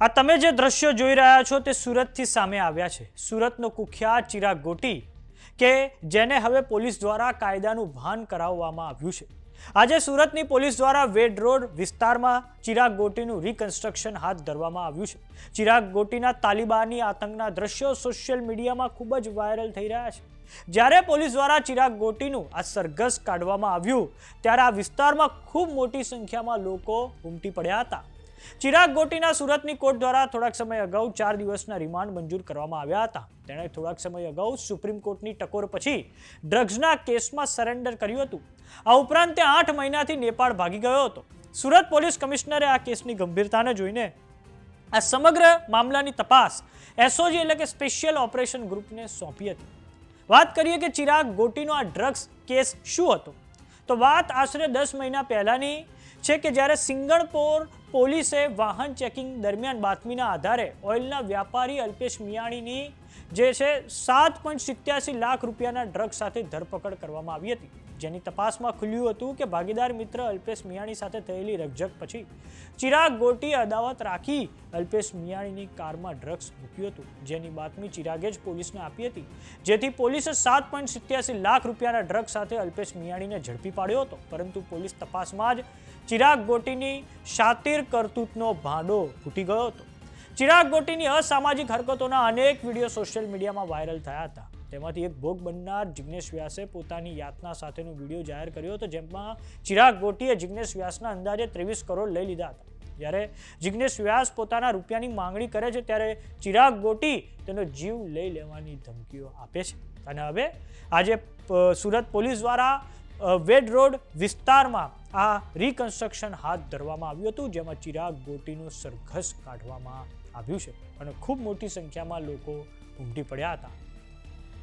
આ તમે જે દ્રશ્યો જોઈ રહ્યા છો તે સુરતથી સામે આવ્યા છે. સુરતનો કુખ્યાત ચિરાગ ગોટી કે જેને હવે પોલીસ દ્વારા કાયદાનું ભાન કરાવવામાં આવ્યું છે. આજે સુરતની પોલીસ દ્વારા વેડ રોડ વિસ્તારમાં ચિરાગ ગોટીનું રિકન્સ્ટ્રક્શન હાથ ધરવામાં આવ્યું છે. ચિરાગ ગોટીના તાલિબાની આતંકના દ્રશ્યો સોશિયલ મીડિયામાં ખૂબ જ વાયરલ થઈ રહ્યા છે. જ્યારે પોલીસ દ્વારા ચિરાગ ગોટીનું આ સરઘસ કાઢવામાં આવ્યું, ત્યારે આ વિસ્તારમાં ખૂબ મોટી સંખ્યામાં લોકો ઉમટી પડ્યા હતા. ચિરાગ ગોટીના સુરતની કોર્ટ દ્વારા થોડાક સમય અગાઉ ચાર દિવસના રિમાન્ડ મંજૂર કરવામાં આવ્યા હતા. તેણે થોડાક સમય અગાઉ સુપ્રીમ કોર્ટની ટકોર પછી ડ્રગ્સના કેસમાં સરેન્ડર કર્યું હતું. આ ઉપરાંત તે આઠ મહિનાથી નેપાળ ભાગી ગયો હતો. સુરત પોલીસ કમિશનરે આ કેસની ગંભીરતાને જોઈને આ સમગ્ર મામલાની તપાસ એસઓજી એટલે કે સ્પેશિયલ ઓપરેશન ગ્રુપને સોંપી હતી. વાત કરીએ કે ચિરાગ ગોટીનો આ ડ્રગ્સ કેસ શું હતો? તો વાત આશરે દસ મહિના પહેલાની છે કે જ્યારે સિંગણપોર પોલીસે વાહન ચેકિંગ દરમિયાન બાતમીના આધારે ઓઇલના વ્યાપારી અલ્પેશ મિયાણીની જે છે સાત પોઈન્ટ સિત્યાસી લાખ રૂપિયાના ડ્રગ સાથે ધરપકડ કરવામાં આવી હતી. જેની તપાસમાં ખુલ્યું હતું કે ભાગીદાર મિત્ર અલ્પેશ મિયાણી સાથે થયેલી રકઝક પછી ચિરાગ ગોટી અદાવત રાખી અલ્પેશ મિયાણીની કારમાં ડ્રગ્સ મૂક્યું હતું. જેની બાતમી ચિરાગે જ પોલીસને આપી હતી. જેથી પોલીસે સાત પોઈન્ટ સિત્યાસી લાખ રૂપિયાના ડ્રગ્સ સાથે અલ્પેશ મિયાણીને ઝડપી પાડ્યો હતો. પરંતુ પોલીસ તપાસમાં જ ચિરાગ ગોટીની શાતિર કરતૂતનો ભાંડો ફૂટી ગયો હતો. ચિરાગ ગોટીની અસામાજિક હરકતોના અનેક વીડિયો સોશિયલ મીડિયામાં વાયરલ થયા હતા. તેમાંથી એક ભોગ બનનાર જિગ્નેશ વ્યાસે પોતાની યાતના સાથેનો વીડિયો જાહેર કર્યો હતો, જેમાં ચિરાગ ગોટીએ જિગ્નેશ વ્યાસના અંદાજે ત્રેવીસ કરોડ લઈ લીધા હતા. જ્યારે જિગ્નેશ વ્યાસ પોતાના રૂપિયાની માંગણી કરે છે, ત્યારે ચિરાગ ગોટી તેનો જીવ લઈ લેવાની ધમકીઓ આપે છે. અને હવે આજે સુરત પોલીસ દ્વારા વેડ રોડ વિસ્તારમાં આ રિકન્સ્ટ્રક્શન હાથ ધરવામાં આવ્યું હતું, જેમાં ચિરાગ ગોટીનું સરઘસ કાઢવામાં આવ્યું છે. અને ખૂબ મોટી સંખ્યામાં લોકો ઉમટી પડ્યા હતા.